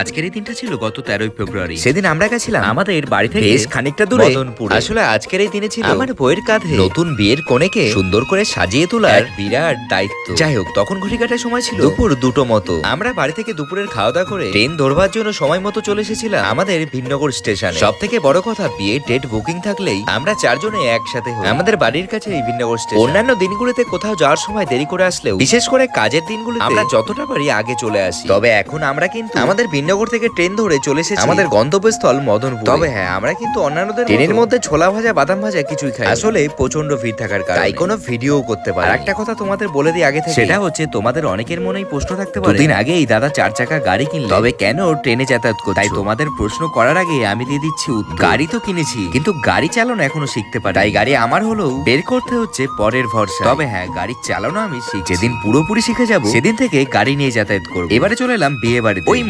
আজকের এই দিনটা ছিল গত তেরোই ফেব্রুয়ারি। সেদিন আমরা গেছিলাম। আমাদের বাড়ি থেকে বেশ খানিকটা দূরে। মদনপুরে। আসলে আজকের এই দিনে ছিল আমার বইয়ের কাঁধে নতুন বিয়ের কনেকে সুন্দর করে সাজিয়ে তোলার এক বিরাট দায়িত্ব। যাই হোক তখন ঘড়ি কাটার সময় ছিল দুপুর দুটো মতো। আমরা বাড়ি থেকে দুপুরের খাওয়া দাওয়া করে ট্রেন ধরবার জন্য সময় মতো চলে এসেছিলাম আমাদের ভিন্নগর স্টেশনে। সব থেকে বড় কথা বিয়ে ডেট বুকিং থাকলেই আমরা চারজনে একসাথে হই। আমাদের বাড়ির কাছে এই ভিন্নগর স্টেশন। অন্যান্য দিনগুলোতে কোথাও যাওয়ার সময় দেরি করে আসলেও বিশেষ করে কাজের দিনগুলোতে আমরা যতটা পারি আগে চলে আসি। তবে এখন আমরা কিন্তু আমাদের ভিন্নগর থেকে ট্রেন ধরে চলে এসেছি। আমাদের গন্তব্যস্থল মদনপুর। তবে হ্যাঁ আমরা কিন্তু অন্যান্যদের ট্রেনের মধ্যে ছোলা ভাজা বাদাম ভাজা কিছুই খাই আসলে প্রচণ্ড ভিড় থাকার কারণে। তাই কোনো ভিডিও করতে পারি একটা কথা তোমাদের বলে দিই আগে থেকে সেটা হচ্ছে তোমাদের অনেকের মনেই প্রশ্ন থাকতে পারে। দুদিন আগে এই দাদা চার চাকা গাড়ি কিনলে তবে কেন ট্রেনে যাতায়াত করছ? তাই তোমাদের প্রশ্ন করার আগে আমি দিয়ে দিচ্ছি। গাড়ি তো কিনেছি। কিন্তু গাড়ি চালানো এখনও শিখতে পারি তাই গাড়ি আমার হলেও বের করতে হচ্ছে পরের ভরসা। তবে হ্যাঁ গাড়ি চালানো আমি শিখ যেদিন পুরোপুরি শিখে যাব সেদিন থেকে গাড়ি নিয়ে যাতায়াত করব। এবারে চলে এলাম বিয়ে বাড়িতে ওই